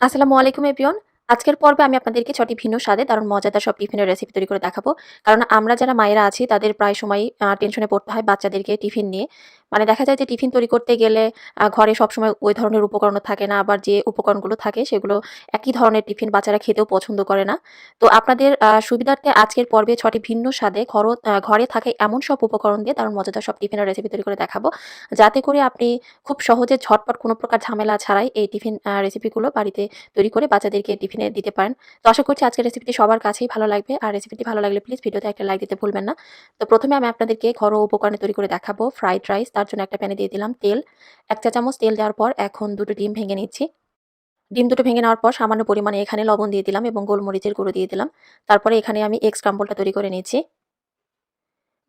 আসসালামু আলাইকুম এপিয়ন আজকের পর্বে আমি আপনাদেরকে ছটি ভিন্ন স্বাদে দারুণ মজাদার সব টিফিনের রেসিপি তৈরি করে দেখাবো। কারণ আমরা যারা মায়েরা আছি, তাদের প্রায় সময় টেনশনে পড়তে হয় বাচ্চাদেরকে টিফিন নিয়ে। মানে দেখা যায় যে টিফিন তৈরি করতে গেলে ঘরে সবসময় ওই ধরনের উপকরণ থাকে না। আবার যে উপকরণগুলো থাকে সেগুলো একই ধরনের টিফিন বাচ্চারা খেতেও পছন্দ করে না। তো আপনাদের সুবিধার্থে আজকের পর্বে ছটি ভিন্ন স্বাদে ঘর ঘরে থাকে এমন সব উপকরণ দিয়ে দারুণ মজাদার সব টিফিনের রেসিপি তৈরি করে দেখাবো। যাতে করে আপনি খুব সহজে ঝটপট কোনো প্রকার ঝামেলা ছাড়াই এই টিফিন রেসিপিগুলো বাড়িতে তৈরি করে বাচ্চাদেরকে টিফিনে দিতে পারেন। তো আশা করছি আজকের রেসিপিটি সবার কাছেই ভালো লাগবে। আর রেসিপিটি ভালো লাগলে প্লিজ ভিডিওতে একটা লাইক দিতে ভুলবেন না। তো প্রথমে আমি আপনাদেরকে ঘরোয়া উপকরণে তৈরি করে দেখাবো ফ্রাইড রাইস। তার জন্য একটা প্যানে দিয়ে দিলাম তেল। ১ চা চামচ তেল দেওয়ার পর এখন দুটো ডিম ভেঙে নিচ্ছি। ডিম দুটো ভেঙে নেওয়ার পর সামান্য পরিমাণে এখানে লবণ দিয়ে দিলাম এবং গোলমরিচের গুঁড়ো দিয়ে দিলাম। তারপরে এখানে আমি এগ স্ক্রাম্বলটা তৈরি করে নিচ্ছি।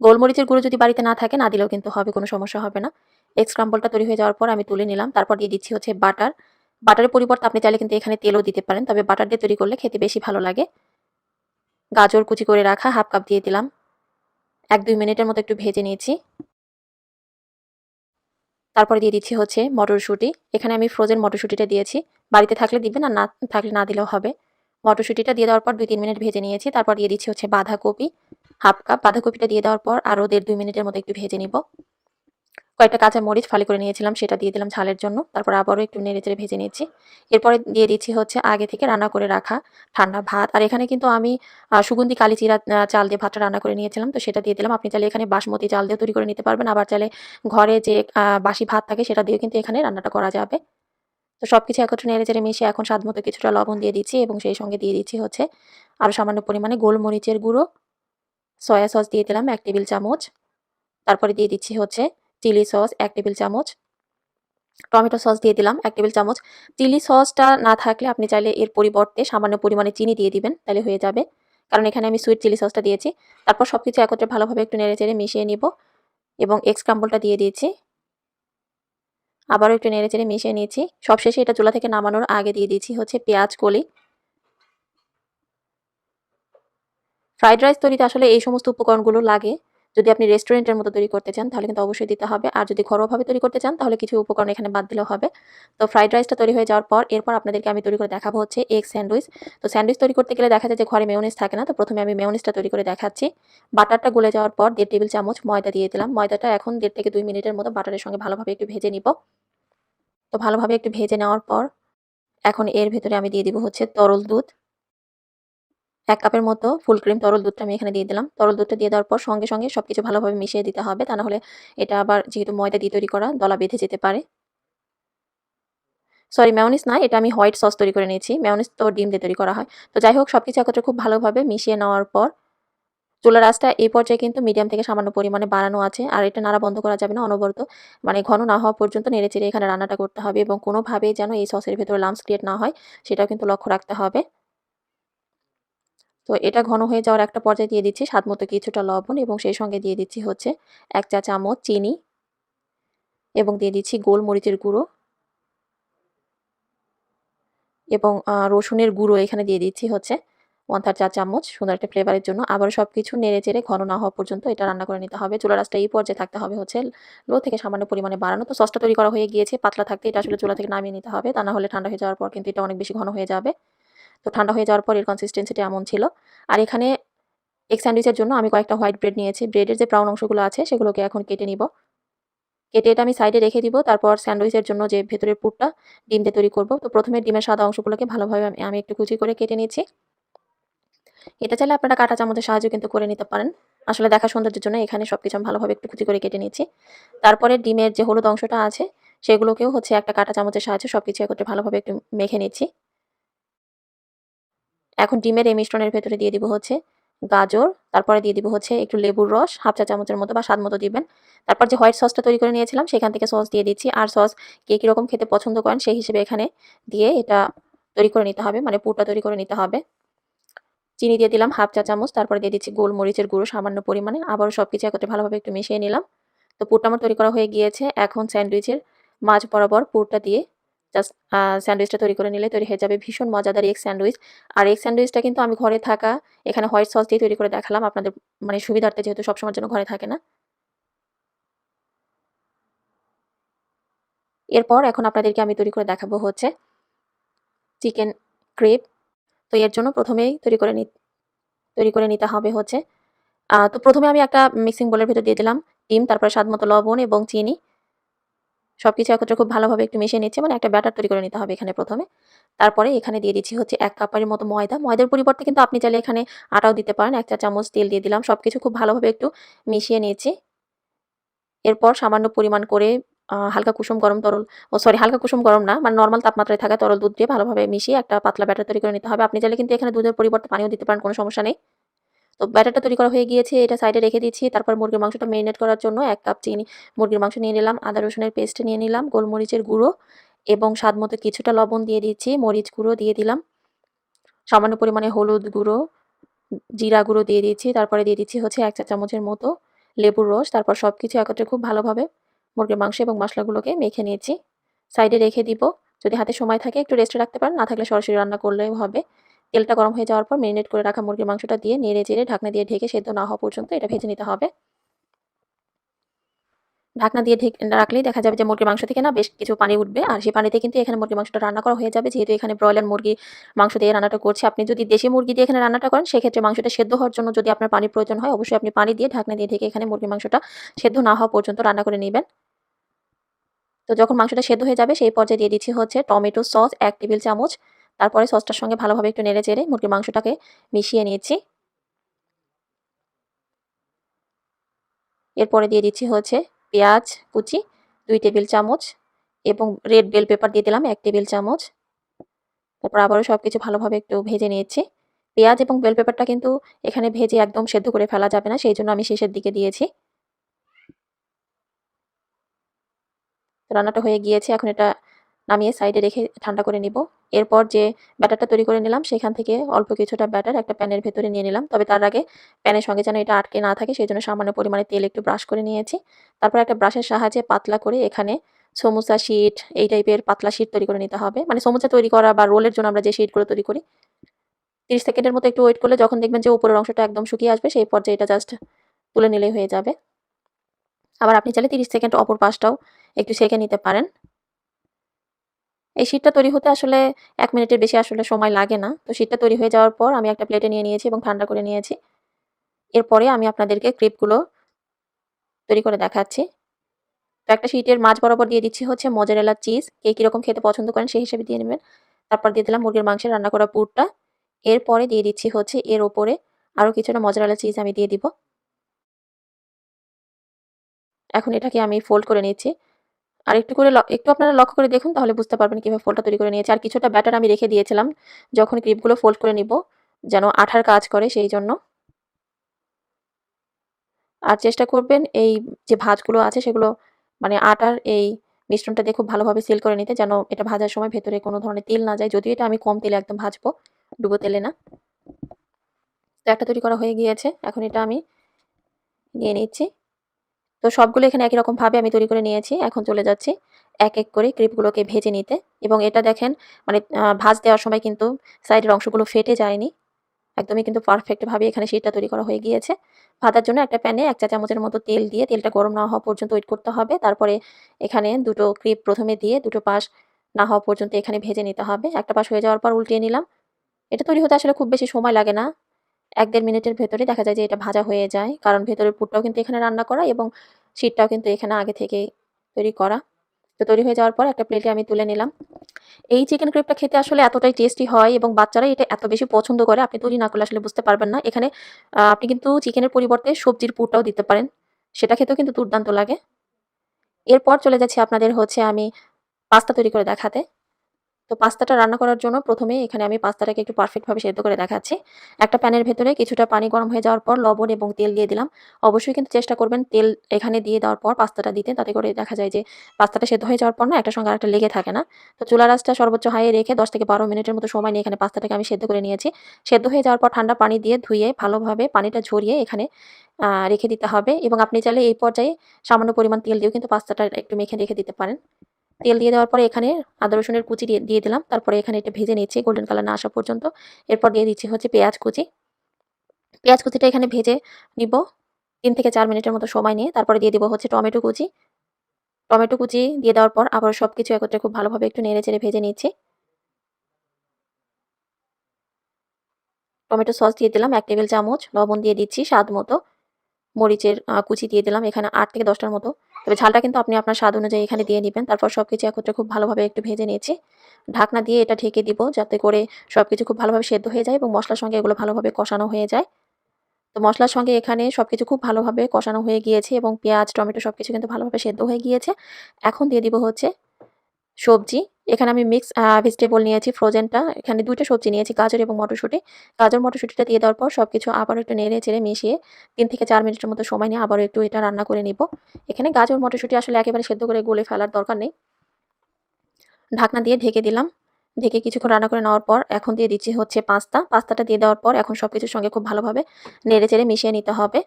গোলমরিচের গুঁড়ো যদি বাড়িতে না থাকে না দিলেও কিন্তু হবে, কোনো সমস্যা হবে না। এগ স্ক্রাম্বলটা তৈরি হয়ে যাওয়ার পর আমি তুলে নিলাম। তারপর দিয়ে দিচ্ছি হচ্ছে বাটার। বাটারের পরিবর্তে আপনি চাইলে কিন্তু এখানে তেলও দিতে পারেন। তবে বাটার দিয়ে তৈরি করলে খেতে বেশি ভালো লাগে। গাজর কুচি করে রাখা হাফ কাপ দিয়ে দিলাম। ১-২ মিনিটের মতো একটু ভেজে নিয়েছি। তারপরে দিয়ে দিচ্ছি হচ্ছে মটরশুঁটি। এখানে আমি ফ্রোজেন মটরশুঁটিটা দিয়েছি। বাড়িতে থাকলে দিবেন আর না থাকলে না দিলেও হবে। মটরশুঁটিটা দিয়ে দেওয়ার পর ২-৩ মিনিট ভেজে নিয়েছি। তারপর দিয়ে দিচ্ছি হচ্ছে বাঁধাকপি, হাফ কাপ। বাঁধাকপিটা দিয়ে দেওয়ার পর আরও ১.৫-২ মিনিটের মতো একটু ভেজে নিব। কয়েকটা কাঁচা মরিচ ফালি করে নিয়েছিলাম সেটা দিয়ে দিলাম ঝালের জন্য। তারপর আবারও একটু নেড়ে চেড়ে ভেজে নিচ্ছি। এরপরে দিয়ে দিচ্ছি হচ্ছে আগে থেকে রান্না করে রাখা ঠান্ডা ভাত। আর এখানে কিন্তু আমি সুগন্ধি কালিজিরা আ চাল দিয়ে ভাতটা রান্না করে নিয়েছিলাম। তো সেটা দিয়ে দিলাম। আপনি চাইলে এখানে বাসমতি চাল দিয়ে তৈরি করে নিতে পারবেন। আবার চাইলে ঘরে যে বাসি ভাত থাকে সেটা দিয়েও কিন্তু এখানে রান্নাটা করা যাবে। তো সব কিছু একত্রে নেড়ে চেড়ে মিশিয়ে এখন স্বাদ মতো কিছুটা লবণ দিয়ে দিচ্ছি এবং সেই সঙ্গে দিয়ে দিচ্ছি হচ্ছে আরও সামান্য পরিমাণে গোলমরিচের গুঁড়ো, সয়া সস দিয়ে দিলাম এক টেবিল চামচ। তারপরে দিয়ে দিচ্ছি হচ্ছে চিলি সস এক টেবিল চামচ। টমেটো সস দিয়ে দিলাম এক টেবিল চামচ। চিলি সসটা না থাকলে আপনি চাইলে এর পরিবর্তে সামান্য পরিমাণে চিনি দিয়ে দিবেন। তাহলে হয়ে যাবে। কারণ এখানে আমি সুইট চিলি সসটা দিয়েছি। তারপর সব কিছু একত্রে ভালোভাবে একটু নেড়ে চেড়ে মিশিয়ে নিব এবং এক্স ক্রাম্বলটা দিয়ে দিয়েছি। আবারও একটু নেড়ে চেড়ে মিশিয়ে নিয়েছি। সবশেষে এটা চুলা থেকে নামানোর আগে দিয়ে দিয়েছি হচ্ছে পেঁয়াজ কলি। ফ্রাইড রাইস তৈরিতে আসলে এই সমস্ত উপকরণগুলো লাগে। যদি আপনি রেস্টুরেন্টের মতো তৈরি করতে চান, তাহলে কিন্তু অবশ্যই দিতে হবে। আর যদি ঘরোয়াভাবে তৈরি করতে চান, তাহলে কিছু উপকরণ এখানে বাদ দিলেও হবে। তো ফ্রাইড রাইসটা তৈরি হয়ে যাওয়ার পর, এরপর আপনাদেরকে আমি তৈরি করে দেখাবো হচ্ছে এগ স্যান্ডউইচ। তো স্যান্ডউইচ তৈরি করতে গেলে দেখা যায় যে ঘরে মেয়োনিজ থাকে না। তো প্রথমে আমি মেয়োনিজটা তৈরি করে দেখাচ্ছি। বাটারটা গলে যাওয়ার পর দেড় টেবিল চামচ ময়দা দিয়ে দিলাম। ময়দাটা এখন দেড় থেকে দুই মিনিটের মতো বাটারের সঙ্গে ভালোভাবে একটু ভেজে নিব। তো ভালোভাবে একটু ভেজে নেওয়ার পর, এখন এর ভেতরে আমি দিয়ে দিব হচ্ছে তরল দুধ। ১ কাপের মতো ফুল ক্রিম তরল দুধটা আমি এখানে দিয়ে দিলাম। তরল দুধটা দিয়ে দেওয়ার পর সঙ্গে, সঙ্গে সবকিছু ভালোভাবে মিশিয়ে দিতে হবে। তা না হলে এটা আবার যেহেতু ময়দা দিয়ে তৈরি করা দলা বেঁধে যেতে পারে। সরি মেয়োনিজ না এটা আমি হোয়াইট সস তৈরি করে নিয়েছি। মেয়োনিজ তো ডিম দিয়ে তৈরি করা হয়। তো যাই হোক সবকিছু একত্রে খুব ভালোভাবে মিশিয়ে নেওয়ার পর চুলার আঁচটা এই পর্যায়ে কিন্তু মিডিয়াম থেকে সামান্য পরিমাণে বাড়ানো আছে। আর এটা নাড়া বন্ধ করা যাবে না অনবরত। মানে ঘন না হওয়া পর্যন্ত নেড়ে চেড়ে এখানে রান্নাটা করতে হবে এবং কোনোভাবেই যেন এই সসের ভেতরে লাম্পস ক্রিয়েট না হয় সেটাও কিন্তু লক্ষ্য রাখতে হবে। তো এটা ঘন হয়ে যাওয়ার একটা পর্যায়ে দিয়ে দিচ্ছি স্বাদ মতো কিছুটা লবণ এবং সেই সঙ্গে দিয়ে দিচ্ছি হচ্ছে এক চা চামচ চিনি এবং দিয়ে দিচ্ছি গোলমরিচের গুঁড়ো এবং রসুনের গুঁড়ো এখানে দিয়ে দিচ্ছি হচ্ছে 1/3 চা চামচ সুন্দর একটা ফ্লেভারের জন্য। আবারও নেড়ে চেড়ে ঘন না হওয়া পর্যন্ত এটা রান্না করে নিতে হবে। চুলা আঁচটা এই পর্যায়ে থাকতে হবে হচ্ছে লো থেকে সামান্য পরিমাণে বাড়ানো। তো সসটা তৈরি করা হয়ে গিয়েছে। পাতলা থাকতে এটা আসলে চুলা থেকে নামিয়ে নিতে হবে। তা না হলে ঠান্ডা হয়ে যাওয়ার পর কিন্তু এটা অনেক বেশি ঘন হয়ে যাবে। তো ঠান্ডা হয়ে যাওয়ার পর এর কনসিস্টেন্সিটা এমন ছিল। আর এখানে এক স্যান্ডউইচের জন্য আমি কয়েকটা হোয়াইট ব্রেড নিয়েছি। ব্রেডের যে ব্রাউন অংশগুলো আছে, সেগুলোকে এখন কেটে নিব। কেটে এটা আমি সাইডে রেখে দিব। তারপর স্যান্ডউইচের জন্য যে ভেতরের পুরটা ডিম দিয়ে তৈরি করব। তো প্রথমে ডিমের সাদা অংশগুলোকে ভালোভাবে আমি একটু কুচি করে কেটে নিচ্ছি। এটা চাইলে আপনারা কাঁটা চামচের সাহায্য কিন্তু করে নিতে পারেন। আসলে দেখা সৌন্দর্যের জন্য এখানে সবকিছু আমি ভালোভাবে একটু কুচি করে কেটে নিচ্ছি। তারপরে ডিমের যে হলুদ অংশটা আছে, সেগুলোকেও হচ্ছে একটা কাঁটা চামচের সাহায্যে সব কিছু একত্রে ভালোভাবে একটু মেখে নিচ্ছি। এখন ডিমের এই মিশ্রণের ভেতরে দিয়ে দিব হচ্ছে গাজর, তারপরে দিয়ে দিব হচ্ছে একটু লেবুর রস হাফ চা চামচের মতো বা স্বাদ মতো দিবেন। তারপর যে হোয়াইট সসটা তৈরি করে নিয়েছিলাম সেখান থেকে সস দিয়ে দিচ্ছি। আর সস কে কীরকম খেতে পছন্দ করেন সেই হিসেবে এখানে দিয়ে এটা তৈরি করে নিতে হবে মানে পুরটা তৈরি করে নিতে হবে। চিনি দিয়ে দিলাম হাফ চা চামচ। তারপরে দিয়ে দিচ্ছি গোলমরিচের গুঁড়ো সামান্য পরিমাণে। আবারও সবকিছু একত্রে ভালোভাবে একটু মিশিয়ে নিলাম। তো পুরটা আমার তৈরি করা হয়ে গিয়েছে। এখন স্যান্ডউইচের মাঝ বরাবর পুরটা দিয়ে জাস্ট স্যান্ডউইচটা তৈরি করে নিলে তৈরি হয়ে যাবে ভীষণ মজাদার এগ স্যান্ডউইচ। আর এগ স্যান্ডউইচটা কিন্তু আমি ঘরে থাকা, এখানে হোয়াইট সস দিয়ে তৈরি করে দেখালাম, আপনাদের মানে সুবিধার্থে যেহেতু সবসময়ের জন্য ঘরে থাকে না। এরপর এখন আপনাদেরকে আমি তৈরি করে দেখাবো হচ্ছে চিকেন ক্রেপ তো এর জন্য প্রথমেই তৈরি করে নি, তৈরি করে নিতে হবে হচ্ছে তো প্রথমে আমি একটা মিক্সিং বোলের ভিতর দিয়ে দিলাম, ডিম, তারপরে স্বাদ মতো লবণ এবং চিনি সবকিছু একত্রে খুব ভালোভাবে একটু মিশিয়ে নিচ্ছে মানে একটা ব্যাটার তৈরি করে নিতে হবে এখানে প্রথমে। তারপরে এখানে দিয়ে দিচ্ছি হচ্ছে এক কাপের মতো ময়দা। ময়দার পরিবর্তে কিন্তু আপনি চাইলে এখানে আটাও দিতে পারেন। এক চা চামচ তেল দিয়ে দিলাম। সবকিছু খুব ভালোভাবে একটু মিশিয়ে নিয়েছি। এরপর সামান্য পরিমাণ করে হালকা কুসুম গরম তরল, ও, সরি, হালকা কুসুম গরম না মানে নর্মাল তাপমাত্রায় থাকা তরল দুধ দিয়ে ভালোভাবে মিশিয়ে একটা পাতলা ব্যাটার তৈরি করে নিতে হবে। আপনি চাইলে কিন্তু এখানে দুধের পরিবর্তে পানিও দিতে পারেন, কোনো সমস্যা নেই। তো ব্যাটারটা তৈরি করা হয়ে গিয়েছে, এটা সাইডে রেখে দিচ্ছি। তারপর মুরগির মাংসটা মেরিনেট করার জন্য এক কাপ চিনি, মুরগির মাংস নিয়ে নিলাম, আদা, রসুনের পেস্ট নিয়ে নিলাম, গোলমরিচের গুঁড়ো এবং স্বাদ মতো কিছুটা লবণ দিয়ে দিচ্ছি, মরিচ গুঁড়ো দিয়ে দিলাম। সামান্য পরিমাণে হলুদ গুঁড়ো, জিরা গুঁড়ো দিয়ে দিচ্ছি, তারপরে দিয়ে দিচ্ছি হচ্ছে এক চা চামচের মতো লেবুর রস। তারপর সব কিছু একত্রে খুব ভালোভাবে মুরগির মাংস এবং মশলাগুলোকে মেখে নিয়েছি। সাইডে রেখে দিব। যদি হাতে সময় থাকে একটু রেস্টে রাখতে পারেন, না থাকলে সরাসরি রান্না করলেও হবে। তেলটা গরম হয়ে যাওয়ার পর মেরিনেট করে রাখা মুরগির মাংসটা দিয়ে নেড়ে চেড়ে ঢাকনা দিয়ে ঢেকে সেদ্ধ না হওয়া পর্যন্ত এটা ভেজে নিতে হবে। ঢাকনা দিয়ে ঢেকে, রাখলেই দেখা যাবে যে মুরগির মাংস থেকে না বেশ কিছু পানি উঠবে আর সেই পানিতে কিন্তু এখানে মুরগির মাংসটা রান্না করা হয়ে যাবে। যেহেতু এখানে ব্রয়লার মুরগি মাংস দিয়ে রান্নাটা করছে, আপনি যদি দেশি মুরগি দিয়ে এখানে রান্নাটা করেন, সেক্ষেত্রে মাংসটা সেদ্ধ হওয়ার জন্য যদি আপনার পানির প্রয়োজন হয়, অবশ্যই আপনি পানি দিয়ে ঢাকনা দিয়ে ঢেকে এখানে মুরগির মাংসটা সেদ্ধ না হওয়া পর্যন্ত রান্না করে নেবেন। তো যখন মাংসটা সেদ্ধ হয়ে যাবে, সেই পর্যায়ে দিয়ে দিচ্ছি হচ্ছে টমেটো সস, এক টেবিল চামচ তারপরে সসটার সঙ্গে ভালোভাবে একটু নেড়ে চেড়ে মুরগির মাংসটাকে মিশিয়ে নিয়েছি। এরপরে দিয়ে দিচ্ছি হচ্ছে পেঁয়াজ কুচি, দুই টেবিল চামচ এবং রেড বেল পেপার দিয়ে দিলাম এক টেবিল চামচ। তারপর আবারও সব কিছু ভালোভাবে একটু ভেজে নিয়েছি। পেঁয়াজ এবং বেল পেপারটা কিন্তু এখানে ভেজে একদম সেদ্ধ করে ফেলা যাবে না, সেই জন্য আমি শেষের দিকে দিয়েছি। রান্নাটা হয়ে গিয়েছে, এখন এটা নামিয়ে সাইডে রেখে ঠান্ডা করে নিব। এরপর যে ব্যাটারটা তৈরি করে নিলাম, সেখান থেকে অল্প কিছুটা ব্যাটার একটা প্যানের ভেতরে নিয়ে নিলাম। তবে তার আগে প্যানের সঙ্গে যেন এটা আটকে না থাকে, সেই জন্য সামান্য পরিমাণে তেল একটু ব্রাশ করে নিয়েছি। তারপর একটা ব্রাশের সাহায্যে পাতলা করে এখানে সমুচা শিট, এই টাইপের পাতলা শিট তৈরি করে নিতে হবে। মানে সমুচা তৈরি করা বা রোলের জন্য আমরা যে শিটগুলো তৈরি করি, তিরিশ সেকেন্ডের মতো একটু ওয়েট করলে যখন দেখবেন যে উপরের অংশটা একদম শুকিয়ে আসবে, সেই পর্যায়ে এটা জাস্ট তুলে নিলেই হয়ে যাবে। আবার আপনি চাইলে তিরিশ সেকেন্ড অপর পাশটাও একটু সেঁকে নিতে পারেন। এই শীটটা তৈরি হতে আসলে এক মিনিটের বেশি আসলে সময় লাগে না। তো শীটটা তৈরি হয়ে যাওয়ার পর আমি একটা প্লেটে নিয়ে নিয়েছি এবং ঠান্ডা করে নিয়েছি। এরপরে আমি আপনাদেরকে ক্রিপগুলো তৈরি করে দেখাচ্ছি। তো একটা শীটের মাছ বরাবর দিয়ে দিচ্ছি হচ্ছে মজারেলা চিজ কে কীরকম খেতে পছন্দ করেন সেই হিসেবে দিয়ে নেবেন। তারপর দিয়ে দিলাম মুরগির মাংসের রান্না করা পুরটা। এরপরে দিয়ে দিচ্ছি হচ্ছে এর ওপরে আরও কিছুটা মজারেলা চিজ আমি দিয়ে দিব। এখন এটাকে আমি ফোল্ড করে নিচ্ছি। আর একটু করে একটু আপনারা লক্ষ্য করে দেখুন, তাহলে বুঝতে পারবেন কীভাবে ফোল্ডটা তৈরি করে নিয়েছে। আর কিছুটা ব্যাটার আমি রেখে দিয়েছিলাম, যখন ক্রিপগুলো ফোল্ড করে নিব, যেন আঠার কাজ করে সেই জন্য। আর চেষ্টা করবেন এই যে ভাজগুলো আছে, সেগুলো মানে আটার এই মিশ্রণটা দিয়ে খুব ভালোভাবে সিল করে নিতে, যেন এটা ভাজার সময় ভেতরে কোনো ধরনের তেল না যায়। যদিও এটা আমি কম তেলে একদম ভাজবো, ডুবো তেলে না। তো একটা তৈরি করা হয়ে গিয়েছে, এখন এটা আমি নিয়ে নিচ্ছি। তো সবগুলো এখানে একই রকমভাবে আমি তৈরি করে নিয়েছি। এখন চলে যাচ্ছি এক এক করে ক্রিপগুলোকে ভেজে নিতে। এবং এটা দেখেন মানে ভাজ দেওয়ার সময় কিন্তু সাইডের অংশগুলো ফেটে যায়নি। একদমই কিন্তু পারফেক্টভাবে এখানে শীতটা তৈরি করা হয়ে গিয়েছে। ভাতার জন্য একটা প্যানে এক চা চামচের মতো তেল দিয়ে তেলটা গরম না হওয়া পর্যন্ত ওয়েট করতে হবে। তারপরে এখানে দুটো ক্রিপ প্রথমে দিয়ে দুটো পাশ না হওয়া পর্যন্ত এখানে ভেজে নিতে হবে। একটা পাশ হয়ে যাওয়ার পর উল্টিয়ে নিলাম। এটা তৈরি হতে আসলে খুব বেশি সময় লাগে না। এক দেড় মিনিটের ভেতরে দেখা যায় যে এটা ভাজা হয়ে যায়। কারণ ভেতরের পুরটাও কিন্তু এখানে রান্না করা এবং শীতটাও কিন্তু এখানে আগে থেকে তৈরি করা। তো তৈরি হয়ে যাওয়ার পর একটা প্লেটে আমি তুলে নিলাম। এই চিকেন ক্রেপটা খেতে আসলে এতটাই টেস্টি হয় এবং বাচ্চারা এটা এত বেশি পছন্দ করে, আপনি তৈরি না করলে আসলে বুঝতে পারবেন না। এখানে আপনি কিন্তু চিকেনের পরিবর্তে সবজির পুরটাও দিতে পারেন। সেটা খেতেও কিন্তু দুর্দান্ত লাগে। এরপর চলে যাচ্ছি আপনাদের হচ্ছে আমি পাস্তা তৈরি করে দেখাতে। তো পাস্তাটা রান্না করার জন্য প্রথমে এখানে আমি পাস্তাটাকে একটু পারফেক্টভাবে সেদ্ধ করে দেখাচ্ছি। একটা প্যানের ভেতরে কিছুটা পানি গরম হয়ে যাওয়ার পর লবণ এবং তেল দিয়ে দিলাম। অবশ্যই কিন্তু চেষ্টা করবেন তেল এখানে দিয়ে দেওয়ার পর পাস্তাটা দিতে, তাতে করে দেখা যায় যে পাস্তাটা সেদ্ধ হয়ে যাওয়ার পর না একটা সঙ্গে আরেকটা লেগে থাকে না। তো চুলা রাসটা সর্বোচ্চ হাইয়ে রেখে দশ থেকে বারো মিনিটের মতো সময় নিয়ে এখানে পাস্তাটাকে আমি সেদ্ধ করে নিয়েছি। সেদ্ধ হয়ে যাওয়ার পর ঠান্ডা পানি দিয়ে ধুয়ে ভালোভাবে পানিটা ঝরিয়ে এখানে রেখে দিতে হবে। এবং আপনি চাইলে এই পর্যায়ে সামান্য পরিমাণ তেল দিয়েও কিন্তু পাস্তাটা একটু মেখে রেখে দিতে পারেন। তেল দিয়ে দেওয়ার পরে এখানে আদা, রসুনের কুচি দিয়ে দিয়ে দিলাম। তারপরে এখানে এটা ভেজে নিচ্ছি গোল্ডেন কালার না আসা পর্যন্ত। এরপর দিয়ে দিচ্ছি হচ্ছে পেঁয়াজ কুচি। পেঁয়াজ কুচিটা এখানে ভেজে নিব তিন থেকে চার মিনিটের মতো সময় নিয়ে। তারপরে দিয়ে দিব হচ্ছে টমেটো কুচি। টমেটো কুচি দিয়ে দেওয়ার পর আবার সব কিছু একত্রে খুব ভালোভাবে একটু নেড়ে চেড়ে ভেজে নিচ্ছি। টমেটো সস দিয়ে দিলাম এক টেবিল চামচ, লবণ দিয়ে দিচ্ছি স্বাদ মতো। মরিচের কুচি দিয়ে দিলাম। এখানে আট থেকে দশটার মতো তবে ঝালটা কিন্তু আপনি আপনার স্বাদ অনুযায়ী এখানে দিয়ে নেবেন। তারপর সব কিছু একত্রে খুব ভালোভাবে একটু ভেজে নিয়েছি। ঢাকনা দিয়ে এটা ঢেকে দিব যাতে করে সব কিছু খুব ভালোভাবে সেদ্ধ হয়ে যায় এবং মশলার সঙ্গে এগুলো ভালোভাবে কষানো হয়ে যায়। তো মশলার সঙ্গে এখানে সব কিছু খুব ভালোভাবে কষানো হয়ে গিয়েছে এবং পেঁয়াজ, টমেটো সব কিছু কিন্তু ভালোভাবে সেদ্ধ হয়ে গিয়েছে। এখন দিয়ে দিব হচ্ছে সবজি। এখানে আমি মিক্স ভেজিটেবল নিয়েছি ফ্রোজেনটা এখানে দুইটা সবজি নিয়েছি, গাজর এবং মটরশুঁটি। গাজর, মটরশুঁটিটা দিয়ে দেওয়ার পর সব কিছু আবার একটু নেড়ে চেড়ে মিশিয়ে তিন থেকে চার মিনিটের মতো সময় নিয়ে আবারও একটু এটা রান্না করে নিব। এখানে গাজর, মটরশুঁটি আসলে একেবারে সেদ্ধ করে গলে ফেলার দরকার নেই। ঢাকনা দিয়ে ঢেকে দিলাম। ঢেকে কিছুক্ষণ রান্না করে নেওয়ার পর এখন দিয়ে দিচ্ছি হচ্ছে পাস্তা। পাস্তাটা দিয়ে দেওয়ার পর এখন সব কিছুর সঙ্গে খুব ভালোভাবে নেড়ে চেড়ে মিশিয়ে নিতে হবে।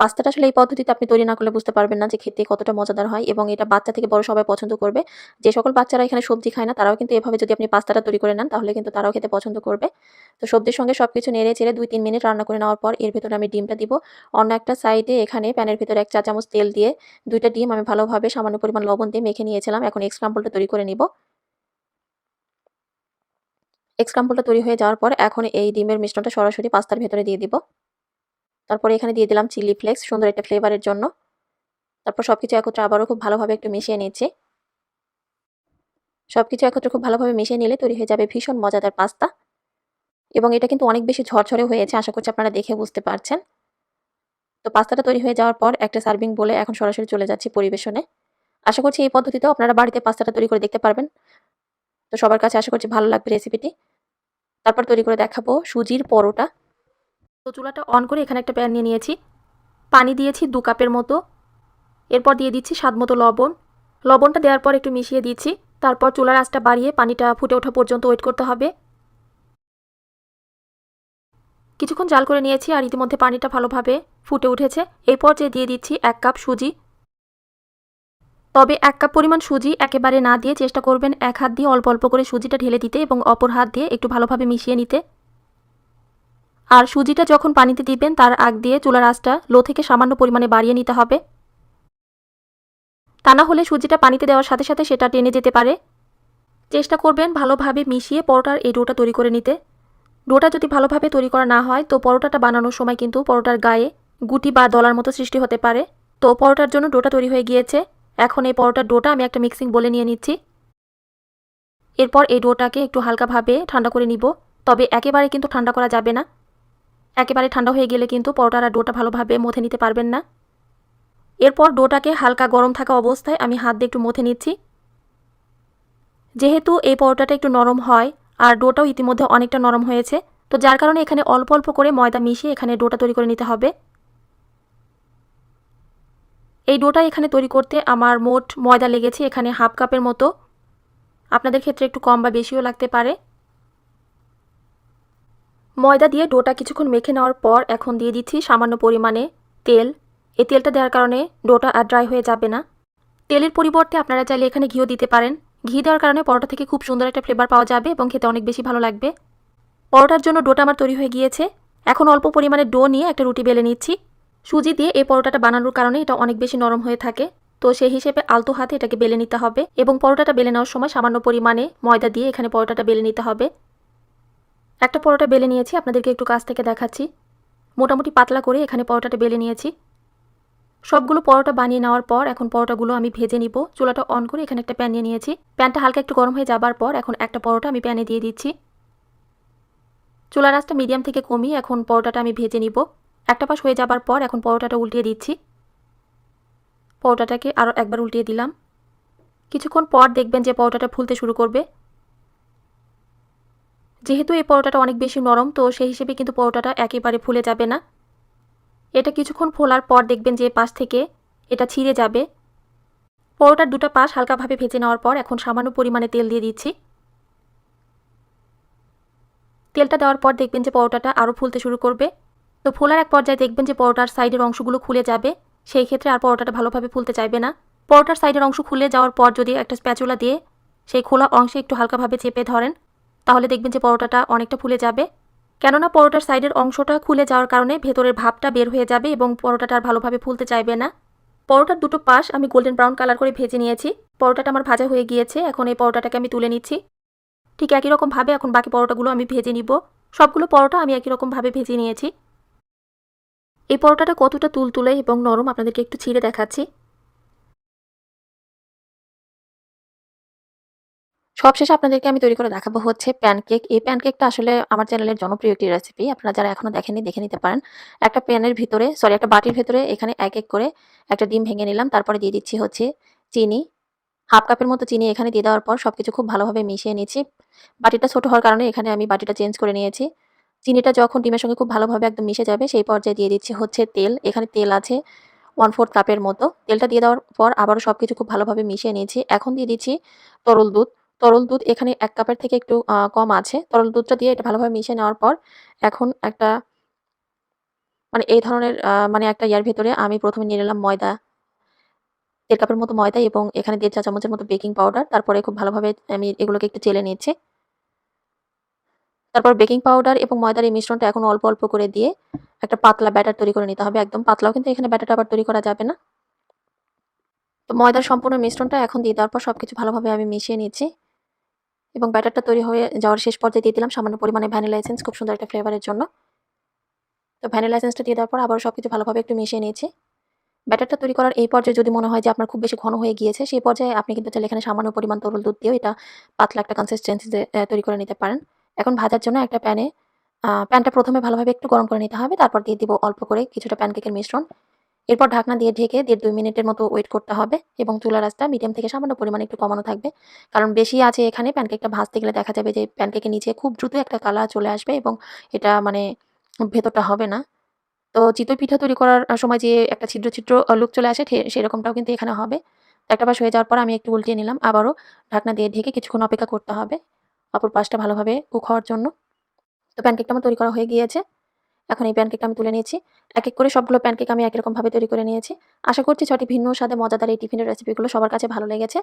পাস্তাটা আসলে এই পদ্ধতিতে আপনি তৈরি না করলে বুঝতে পারবেন না যে খেতে কতটা মজাদার হয় এবং এটা বাচ্চা থেকে বড় সবাই পছন্দ করবে। যে সকল বাচ্চারা এখানে সবজি খায় না, তারাও কিন্তু এভাবে যদি আপনি পাস্তাটা তৈরি করে নেন, তাহলে কিন্তু তারাও খেতে পছন্দ করবে। তো সবজির সঙ্গে সব কিছু নেড়ে চেড়ে দুই তিন মিনিট রান্না করে নেওয়ার পর এর ভেতরে আমি ডিমটা দিব। অন্য একটা সাইডে এখানে প্যানের ভিতরে এক চা চামচ তেল দিয়ে দুইটা ডিম আমি ভালোভাবে সামান্য পরিমাণ লবণ দিয়ে মেখে নিয়েছিলাম। এখন এক্সক্রাম্বলটা তৈরি করে নিব। এক্সক্রাম্বলটা তৈরি হয়ে যাওয়ার পর এখন এই ডিমের মিশ্রণটা সরাসরি পাস্তার ভেতরে দিয়ে দিব। তারপরে এখানে দিয়ে দিলাম চিলি ফ্লেক্স, সুন্দর একটা ফ্লেভারের জন্য। তারপর সব কিছু একত্রে আবারও খুব ভালোভাবে একটু মিশিয়ে নিচ্ছি। সব কিছু একত্রে খুব ভালোভাবে মিশিয়ে নিলে তৈরি হয়ে যাবে ভীষণ মজাদার পাস্তা। এবং এটা কিন্তু অনেক বেশি ঝরঝরে হয়েছে, আশা করছি আপনারা দেখে বুঝতে পারছেন। তো পাস্তাটা তৈরি হয়ে যাওয়ার পর একটা সার্ভিং বলে এখন সরাসরি চলে যাচ্ছি পরিবেশনে। আশা করছি এই পদ্ধতিতেও আপনারা বাড়িতে পাস্তাটা তৈরি করে দেখতে পারবেন। তো সবার কাছে আশা করছি ভালো লাগবে রেসিপিটি। তারপর তৈরি করে দেখাবো সুজির পরোটা। তো চুলাটা অন করে এখানে একটা প্যান নিয়ে নিয়েছি। পানি দিয়েছি দু কাপের মতো। এরপর দিয়ে দিচ্ছি স্বাদ মতো লবণ। লবণটা দেওয়ার পর একটু মিশিয়ে দিচ্ছি। তারপর চুলার আঁচটা বাড়িয়ে পানিটা ফুটে ওঠা পর্যন্ত ওয়েট করতে হবে। কিছুক্ষণ জাল করে নিয়েছি আর ইতিমধ্যে পানিটা ভালোভাবে ফুটে উঠেছে। এই পর্যায়ে দিয়ে দিচ্ছি এক কাপ সুজি। তবে এক কাপ পরিমাণ সুজি একেবারে না দিয়ে চেষ্টা করবেন এক হাত দিয়ে অল্প অল্প করে সুজিটা ঢেলে দিতে এবং অপর হাত দিয়ে একটু ভালোভাবে মিশিয়ে নিতে। আর সুজিটা যখন পানিতে দিবেন, তার আগ দিয়ে চুলার আঁচটা লো থেকে সামান্য পরিমাণে বাড়িয়ে নিতে হবে। তা না হলে সুজিটা পানিতে দেওয়ার সাথে সাথে সেটা টেনে যেতে পারে। চেষ্টা করবেন ভালোভাবে মিশিয়ে পরোটার এই ডোটা তৈরি করে নিতে। ডোটা যদি ভালোভাবে তৈরি করা না হয়, তো পরোটাটা বানানোর সময় কিন্তু পরোটার গায়ে গুটি বা দলার মতো সৃষ্টি হতে পারে। তো পরোটার জন্য ডোটা তৈরি হয়ে গিয়েছে। এখন এই পরোটার ডোটা আমি একটা মিক্সিং বলে নিয়ে নিচ্ছি। এরপর এই ডোটাকে একটু হালকাভাবে ঠান্ডা করে নিব। তবে একেবারে কিন্তু ঠান্ডা করা যাবে না। একেবারে ঠান্ডা হয়ে গেলে কিন্তু পরোটার ডোটা ভালোভাবে মথে নিতে পারবেন না। এরপর ডোটাকে হালকা গরম থাকা অবস্থায় আমি হাত দিয়ে একটু মথে নিচ্ছি। যেহেতু এই পরোটাটা একটু নরম হয়, আর ডোটাও ইতিমধ্যে অনেকটা নরম হয়েছে, তো যার কারণে এখানে অল্প অল্প করে ময়দা মিশিয়ে এখানে ডোটা তৈরি করে নিতে হবে। এই ডোটা এখানে তৈরি করতে আমার মোট ময়দা লেগেছে এখানে হাফ কাপের মতো। আপনাদের ক্ষেত্রে একটু কম বা বেশিও লাগতে পারে। ময়দা দিয়ে ডোটা কিছুক্ষণ মেখে নেওয়ার পর এখন দিয়ে দিচ্ছি সামান্য পরিমাণে তেল। এই তেলটা দেওয়ার কারণে ডোটা আর ড্রাই হয়ে যাবে না। তেলের পরিবর্তে আপনারা চাইলে এখানে ঘিও দিতে পারেন। ঘি দেওয়ার কারণে পরোটা থেকে খুব সুন্দর একটা ফ্লেভার পাওয়া যাবে এবং খেতে অনেক বেশি ভালো লাগবে। পরোটার জন্য ডোটা আমার তৈরি হয়ে গিয়েছে। এখন অল্প পরিমাণে ডো নিয়ে একটা রুটি বেলে নিচ্ছি। সুজি দিয়ে এই পরোটাটা বানানোর কারণে এটা অনেক বেশি নরম হয়ে থাকে। তো সেই হিসেবে আলতো হাতে এটাকে বেলে নিতে হবে এবং পরোটাটা বেলে নেওয়ার সময় সামান্য পরিমাণে ময়দা দিয়ে এখানে পরোটাটা বেলে নিতে হবে। একটা পরোটা বেলে নিয়েছি, আপনাদেরকে একটু কাছ থেকে দেখাচ্ছি। মোটামুটি পাতলা করে এখানে পরোটাটা বেলে নিয়েছি। সবগুলো পরোটা বানিয়ে নেওয়ার পর এখন পরোটাগুলো আমি ভেজে নিব। চুলাটা অন করে এখানে একটা প্যান নিয়ে নিয়েছি। প্যানটা হালকা একটু গরম হয়ে যাবার পর এখন একটা পরোটা আমি প্যানে দিয়ে দিচ্ছি। চুলার আঁচটা মিডিয়াম থেকে কমিয়ে এখন পরোটাটা আমি ভেজে নিব। একটা পাশ হয়ে যাবার পর এখন পরোটাটা উল্টিয়ে দিচ্ছি। পরোটাটাকে আরও একবার উল্টিয়ে দিলাম। কিছুক্ষণ পর দেখবেন যে পরোটাটা ফুলতে শুরু করবে। যেহেতু এই পরোটাটা অনেক বেশি নরম, তো সেই হিসেবে কিন্তু পরোটাটা একেবারে ফুলে যাবে না। এটা কিছুক্ষণ ফোলার পর দেখবেন যে পাশ থেকে এটা ছিঁড়ে যাবে। পরোটার দুটো পাশ হালকাভাবে ভেজে নেওয়ার পর এখন সামান্য পরিমাণে তেল দিয়ে দিচ্ছি। তেলটা দেওয়ার পর দেখবেন যে পরোটাটা আরও ফুলতে শুরু করবে। তো ফোলার এক পর্যায়ে দেখবেন যে পরোটার সাইডের অংশগুলো খুলে যাবে। সেই ক্ষেত্রে আর পরোটাটা ভালোভাবে ফুলতে চাইবে না। পরোটার সাইডের অংশ খুলে যাওয়ার পর যদি একটা স্প্যাচুলা দিয়ে সেই খোলা অংশে একটু হালকাভাবে চেপে ধরেন তাহলে দেখবেন যে পরোটাটা অনেকটা ফুলে যাবে। কেননা পরোটার সাইডের অংশটা খুলে যাওয়ার কারণে ভেতরের ভাবটা বের হয়ে যাবে এবং পরোটাটা আর ভালোভাবে ফুলতে চাইবে না। পরোটার দুটো পাশ আমি গোল্ডেন ব্রাউন কালার করে ভেজে নিয়েছি। পরোটাটা আমার ভাজা হয়ে গিয়েছে, এখন এই পরোটাটাকে আমি তুলে নিচ্ছি। ঠিক একই রকমভাবে এখন বাকি পরোটাগুলো আমি ভেজে নিব। সবগুলো পরোটা আমি একই রকমভাবে ভেজে নিয়েছি। এই পরোটাটা কতটা তুলতুলে এবং নরম আপনাদেরকে একটু ছিঁড়ে দেখাচ্ছি। সবশেষে আপনাদেরকে আমি তৈরি করে দেখাবো হচ্ছে প্যানকেক এই প্যানকেকটা আসলে আমার চ্যানেলের জনপ্রিয় একটি রেসিপি আপনারা যারা এখনও দেখেননি, দেখে নিতে পারেন। একটা প্যানের ভিতরে সরি একটা বাটির ভিতরে এখানে এক এক করে একটা ডিম ভেঙে নিলাম। তারপরে দিয়ে দিচ্ছি হচ্ছে চিনি। হাফ কাপের মতো চিনি এখানে দিয়ে দেওয়ার পর সব কিছু খুব ভালোভাবে মিশিয়ে নিয়েছি বাটিটা ছোট হওয়ার কারণে এখানে আমি বাটিটা চেঞ্জ করে নিয়েছি। চিনিটা যখন ডিমের সঙ্গে খুব ভালোভাবে একদম মিশে যাবে, সেই পর্যায়ে দিয়ে দিচ্ছি হচ্ছে তেল। এখানে তেল আছে ওয়ান ফোর্থ কাপের মতো। তেলটা দিয়ে দেওয়ার পর আবারও সব কিছু খুব ভালোভাবে মিশিয়ে নিয়েছি। এখন দিয়ে দিচ্ছি তরল দুধ। তরল দুধ এখানে এক কাপের থেকে একটু কম আছে। তরল দুধটা দিয়ে এটা ভালোভাবে মিশিয়ে নেওয়ার পর এখন একটা মানে এই ধরনের মানে একটা ইয়ার ভেতরে আমি প্রথমে নিয়ে নিলাম ময়দা। দেড় কাপের মতো ময়দা এবং এখানে দেড় চা চামচের মতো বেকিং পাউডার। তারপরে খুব ভালোভাবে আমি এগুলোকে একটু চেলে নিচ্ছি তারপর বেকিং পাউডার এবং ময়দার এই মিশ্রণটা এখন অল্প অল্প করে দিয়ে একটা পাতলা ব্যাটার তৈরি করে নিতে হবে একদম। পাতলাও কিন্তু এখানে ব্যাটারটা আবার তৈরি করা যাবে না। তো ময়দার সম্পূর্ণ মিশ্রণটা এখন দিয়ে দেওয়ার পর সবকিছু ভালোভাবে আমি মিশিয়ে নিচ্ছি এবং ব্যাটারটা তৈরি হয়ে যাওয়ার শেষ পর্যায়ে দিয়ে দিলাম সামান্য পরিমাণে ভ্যানিলা এসেন্স খুব সুন্দর একটা ফ্লেভারের জন্য। তো ভ্যানিলা এসেন্সটা দিয়ে দেওয়ার পর আবার সবকিছু ভালোভাবে একটু মিশিয়ে নিয়েছি। ব্যাটারটা তৈরি করার এই পর্যায়ে যদি মনে হয় যে আপনার খুব বেশি ঘন হয়ে গিয়েছে, সেই পর্যায়ে আপনি কিন্তু চাইলে এখানে সামান্য পরিমাণ তরল দুধ দিয়েও এটা পাতলা একটা কনসিস্টেন্সিতে তৈরি করে নিতে পারেন। এখন ভাজার জন্য একটা প্যানে প্যানটা প্রথমে ভালোভাবে একটু গরম করে নিতে হবে, তারপর দিয়ে দিব অল্প করে কিছুটা প্যানকেকের মিশ্রণ। এরপর ঢাকনা দিয়ে ঢেকে দেড় দুই মিনিটের মতো ওয়েট করতে হবে এবং চুলার রাস্তা মিডিয়াম থেকে সামান্য পরিমাণে একটু কমানো থাকবে। কারণ বেশি আছে এখানে প্যানকেকটা ভাজতে গেলে দেখা যাবে যে প্যানকেকের নিচে খুব দ্রুত একটা কালা চলে আসবে এবং এটা মানে ভেতরটা হবে না। তো চিতই পিঠা তৈরি করার সময় যে একটা ছিদ্র ছিদ্র লুক চলে আসে সেরকমটাও কিন্তু এখানে হবে। একটা পাশ হয়ে যাওয়ার পর আমি একটু উল্টিয়ে নিলাম, আবারও ঢাকনা দিয়ে ঢেকে কিছুক্ষণ অপেক্ষা করতে হবে। অপর পাশটা ভালোভাবে কুক হওয়ার জন্য। তো প্যানকেকটা আমার তৈরি করা হয়ে গিয়েছে। এখন এই প্যানকেক আমি তুলে নিয়েছি। এক এক করে সবগুলো প্যানকেক আমি একই রকমভাবে তৈরি করে নিয়েছি। আশা করছি ছটি ভিন্ন স্বাদে মজাদার এই টিফিনের রেসিপিগুলো সবার কাছে ভালো লেগেছে।